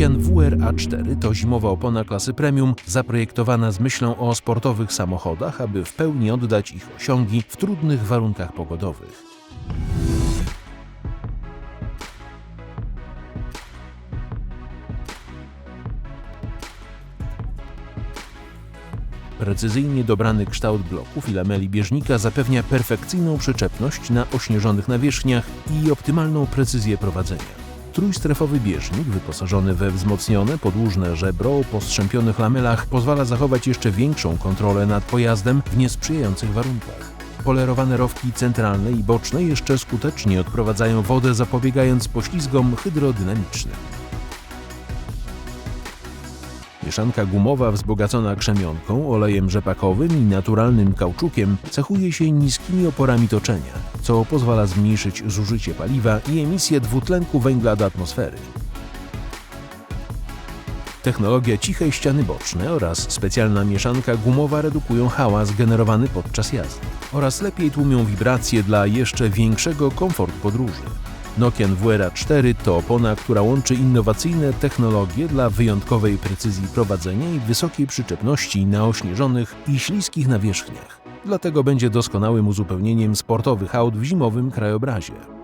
Nokian WR-A4 to zimowa opona klasy premium, zaprojektowana z myślą o sportowych samochodach, aby w pełni oddać ich osiągi w trudnych warunkach pogodowych. Precyzyjnie dobrany kształt bloków i lameli bieżnika zapewnia perfekcyjną przyczepność na ośnieżonych nawierzchniach i optymalną precyzję prowadzenia. Trójstrefowy bieżnik wyposażony we wzmocnione podłużne żebro o postrzępionych lamelach pozwala zachować jeszcze większą kontrolę nad pojazdem w niesprzyjających warunkach. Polerowane rowki centralne i boczne jeszcze skutecznie odprowadzają wodę zapobiegając poślizgom hydrodynamicznym. Mieszanka gumowa wzbogacona krzemionką, olejem rzepakowym i naturalnym kauczukiem cechuje się niskimi oporami toczenia, co pozwala zmniejszyć zużycie paliwa i emisję dwutlenku węgla do atmosfery. Technologia cichej ściany boczne oraz specjalna mieszanka gumowa redukują hałas generowany podczas jazdy oraz lepiej tłumią wibracje dla jeszcze większego komfortu podróży. Nokian WR-4 to opona, która łączy innowacyjne technologie dla wyjątkowej precyzji prowadzenia i wysokiej przyczepności na ośnieżonych i śliskich nawierzchniach. Dlatego będzie doskonałym uzupełnieniem sportowych aut w zimowym krajobrazie.